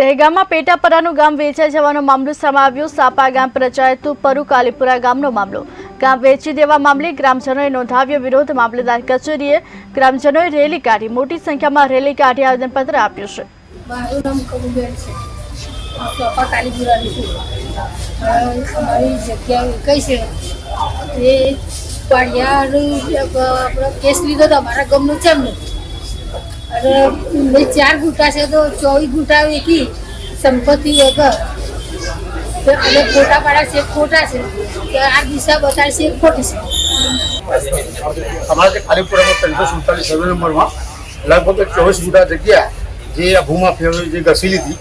દહેગામમાં પેટાપરાનું ગામ વેચાઈ જવાનો મામલો સામે આવ્યો. સાપા ગામ પંચાયત પરુ કાલીપુરા ગામનો મામલો. ગામ વેચી દેવા મામલે ગ્રામજનોએ નોંધાવ્યો વિરોધ. મામલેદાર કચેરીએ ગ્રામજનોએ રેલી કાઢી. મોટી સંખ્યામાં રેલી કાઢી આવેદનપત્ર આપ્યું છે. મારું કઈ છે? અને ચાર ગુટા છે તો ચોવીસ ગુટા વેચી સંપત્તિ વગર. તો અને ખોટા પાડા છે, ખોટા છે. કે આ દિશા બતાડે છે ખોટી છે. અમારા ખાલીપુરામાં ત્રણસો સુડતાલીસ સર્વે નંબરમાં, લગભગ ચોવીસ ગુટા જગ્યા જે આ ભૂમાફિયાઓએ જે ઘસી લીધી,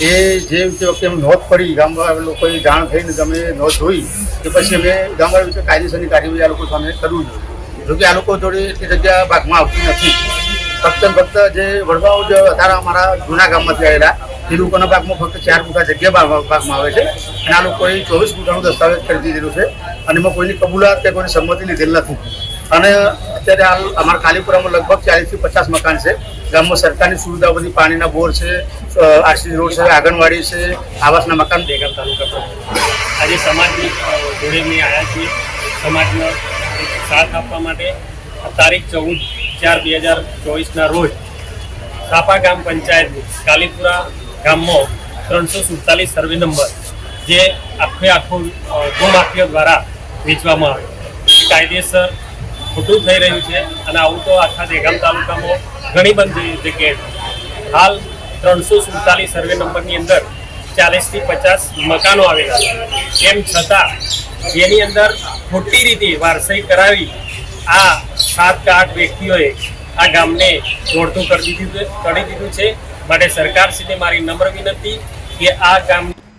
એ જે રીતે વખતે એમ નોંધ પડી, ગામવાળા લોકોએ જાણ થઈને તમે નોંધ જોઈ, કે પછી અમે ગામવાળા વિશે કાયદેસરની કાર્યવાહી આ લોકો સામે કરવું જોઈએ. જોકે આ લોકો જોડે એટલી જગ્યા ભાગમાં આવતી નથી. ફક્ત ફક્ત જે વડવાઓ જે અત્યારે અમારા જૂના ગામમાંથી આવેલા એ લોકોના ભાગમાં ફક્ત ચાર ગુઠા જગ્યા ભાગમાં આવે છે. અને આ લોકોએ ચોવીસ ગુઠાનું દસ્તાવેજ કરી દીધેલું છે. અને એમાં કોઈની કબૂલાત કે કોઈની સંમતિ લીધેલ નથી. અને અત્યારે હાલ અમારા કાલીપુરામાં લગભગ ચાલીસથી પચાસ મકાન છે. ગામમાં સરકારની સુવિધા બધી પાણીના બોર છે આરસી રોડ છે, આંગણવાડી છે, આવાસના મકાન દેગામ તાલુકા પર. આજે સમાજની જોડે મેં આવ્યા છીએ. સમાજનો સાથ આપવા માટે તારીખ ચૌદ ચાર બે હજાર ચોવીસના રોજ સાપા ગામ પંચાયતની કાલીપુરા ગામમાં ત્રણસો સુડતાલીસ સર્વે નંબર જે આખે આખો ગોમાફિયા દ્વારા વેચવામાં આવ્યો કાયદેસર ખોટું થઈ રહ્યું છે અને આવું તો આખા દેગામ તાલુકામાં ઘણી બધી જગ્યાએ. હાલ ત્રણસો સુડતાલીસ સર્વે નંબરની અંદર ચાલીસથી પચાસ મકાનો આવેલા છે એમ છતાં જેની અંદર ખોટી રીતે વારસાઈ કરાવી આ સાત કે આઠ વ્યક્તિઓએ આ ગામને જોડતું કરી દીધું કરી દીધું છે. માટે સરકારશ્રીને મારી નમ્ર વિનંતી કે આ ગામ